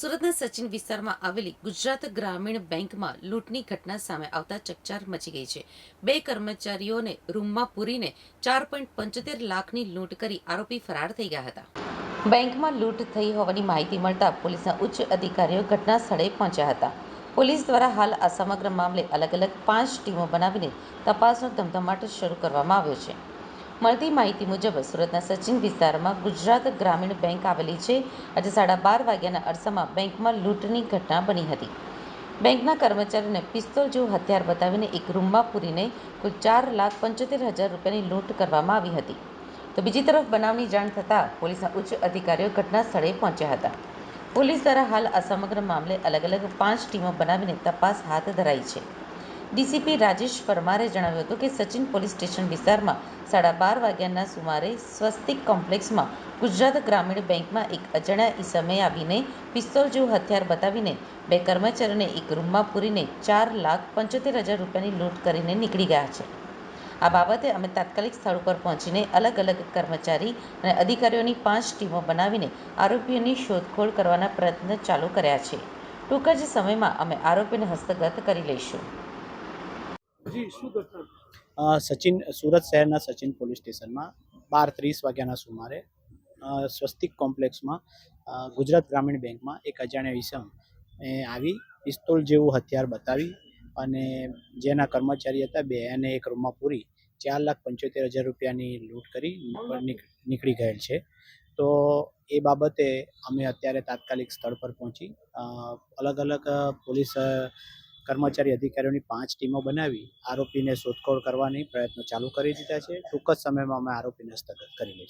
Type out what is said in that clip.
સુરતના સચિન વિસ્તારમાં આવેલી ગુજરાત ગ્રામીણ બેંકમાં લૂંટની ઘટના સામે આવતા ચકચાર મચી ગઈ છે. બે કર્મચારીઓને રૂમમાં પૂરીને ચાર પોઈન્ટ પંચોતેર લાખની લૂંટ કરી આરોપી ફરાર થઈ ગયા હતા. બેંકમાં લૂંટ થઈ હોવાની માહિતી મળતા પોલીસના ઉચ્ચ અધિકારીઓ ઘટના સ્થળે પહોંચ્યા હતા. પોલીસ દ્વારા હાલ આ સમગ્ર મામલે અલગ અલગ પાંચ ટીમો બનાવીને તપાસનો ધમધમાટ શરૂ કરવામાં આવ્યો છે. મળતી માહિતી મુજબ સુરતના સચિન વિસ્તારમાં ગુજરાત ગ્રામીણ બેંક આવેલી છે. આજે સાડા બાર વાગ્યાના અરસામાં બેંકમાં લૂંટની ઘટના બની હતી. બેંકના કર્મચારીને પિસ્તોલ જેવું હથિયાર બતાવીને એક રૂમમાં પૂરીને કુલ ચાર લાખ પંચોતેર હજાર રૂપિયાની લૂંટ કરવામાં આવી હતી. તો બીજી તરફ બનાવની જાણ થતાં પોલીસના ઉચ્ચ અધિકારીઓ ઘટના સ્થળે પહોંચ્યા હતા. પોલીસ દ્વારા હાલ આ સમગ્ર મામલે અલગ અલગ પાંચ ટીમો બનાવીને તપાસ હાથ ધરાઈ છે. ડીસીપી રાજેશ પરમારે જણાવ્યું હતું કે સચિન પોલીસ સ્ટેશન વિસ્તારમાં સાડા બાર વાગ્યાના સુમારે સ્વસ્તિક કોમ્પ્લેક્સમાં ગુજરાત ગ્રામીણ બેંકમાં એક અજાણ્યા ઈસમે આવીને પિસ્તોલ જેવું હથિયાર બતાવીને બે કર્મચારીઓને એક રૂમમાં પૂરીને ચાર લાખ પંચોતેર હજાર રૂપિયાની લૂંટ કરીને નીકળી ગયા છે. આ બાબતે અમે તાત્કાલિક સ્થળ ઉપર પહોંચીને અલગ અલગ કર્મચારી અને અધિકારીઓની પાંચ ટીમો બનાવીને આરોપીઓની શોધખોળ કરવાના પ્રયત્ન ચાલુ કર્યા છે. ટૂંક જ સમયમાં અમે આરોપીને હસ્તગત કરી લઈશું. સચિન, સુરત શહેરના સચિન પોલીસ સ્ટેશનમાં બાર ત્રીસ વાગ્યાના સુમારે સ્વસ્તિક કોમ્પ્લેક્સમાં ગુજરાત ગ્રામીણ બેંકમાં એક અજાણ્યા વિષમ આવી પિસ્તોલ જેવું હથિયાર બતાવી અને જેના કર્મચારી હતા બે એને એક રૂમમાં પૂરી ચાર લાખ પંચોતેર હજાર રૂપિયાની લૂંટ કરી નીકળી ગયેલ છે. તો એ બાબતે અમે અત્યારે તાત્કાલિક સ્થળ પર પહોંચી અલગ અલગ પોલીસ કર્મચારી અધિકારીઓની પાંચ ટીમો બનાવી આરોપીને શોધખોળ કરવાની પ્રયત્નો ચાલુ કરી દીધા છે. ટૂંક જ સમયમાં અમે આરોપીને હસ્તગત કરી લઈશું.